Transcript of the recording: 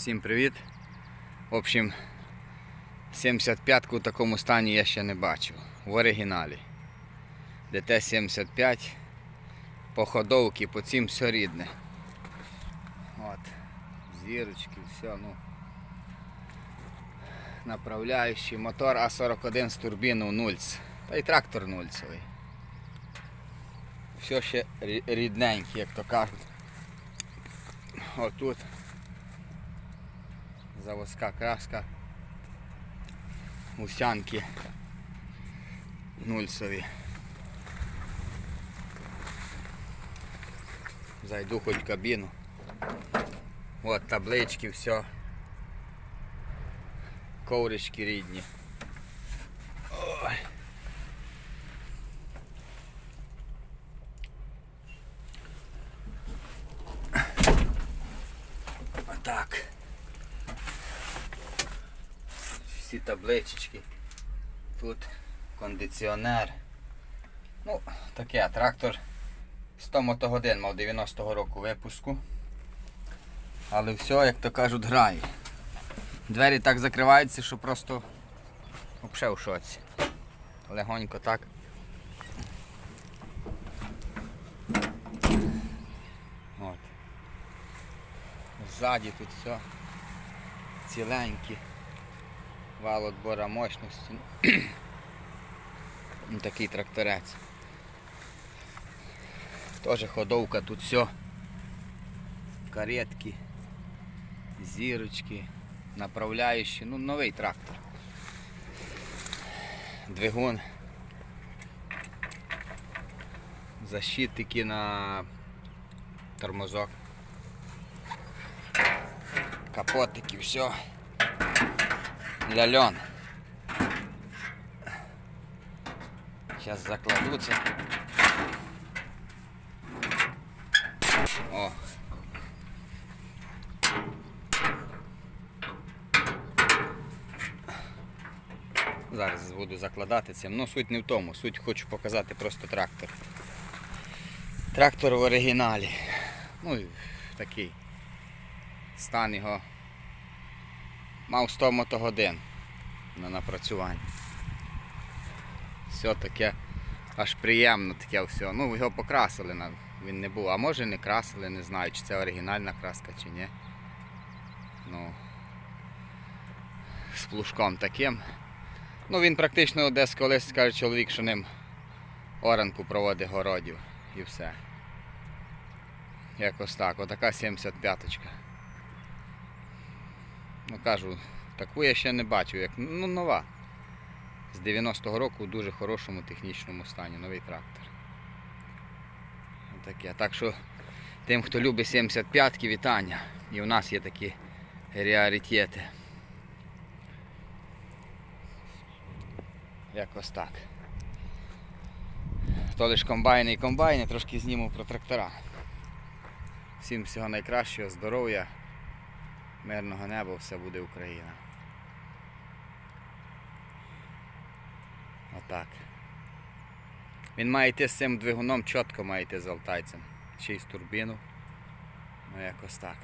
Всім привіт. В общем, 75-ку в такому стані я ще не бачив. В оригіналі. ДТ-75, походовки, по цим все рідне. От. Зірочки, все, ну. Направляючий мотор А41 з турбіну нульц. Та й трактор нульцевий. Все ще рі- рідненький, як то кажуть. Отут заводська краска. Гусянки нульцеві. Зайду хоч в кабіну. От таблички, все. Коврички рідні. Ой. Отак. Всі таблички. Тут кондиціонер. Ну, таке, трактор 100 мотогодин мав 90-го року випуску. Але все, як то кажуть, грає. Двері так закриваються, що просто взагалі в шоці. Легонько так. От. Ззаді тут все ціленькі. Вал отбора мощності. Ну, Такий тракторець. Тоже ходовка тут все. Каретки, зірочки, направляючі. Ну, новий трактор. Двигун. Защитники на тормозок. Капотики, все. Ляльон. Сейчас закладутся. О. Зараз буду закладати цим. Ну, суть не в тому. Суть хочу показати просто трактор. Трактор в оригіналі. Ну, такий. Стан його мав 100 мотогодин на напрацювання. Все таке аж приємно таке все. Ну, його покрасили, він не був. А може не красили, не знаю, чи це оригінальна краска чи ні. Ну, з плужком таким. Ну він практично десь колись скаже чоловік, що ним оранку проводить городів і все. Якось так, отака 75-ка. Ну кажу, таку я ще не бачив, як ну, нова. З 90-го року в дуже хорошому технічному стані, новий трактор. Таке. Так що тим, хто любить 75-ки, вітання. І у нас є такі ріаритети. Якось так. То лиш комбайни і комбайни, трошки зніму про трактора. Всім всього найкращого, здоров'я, мирного неба, все буде Україна. Отак. Він має йти з цим двигуном чітко має йти з алтайцем. З турбіну. Ну якось так.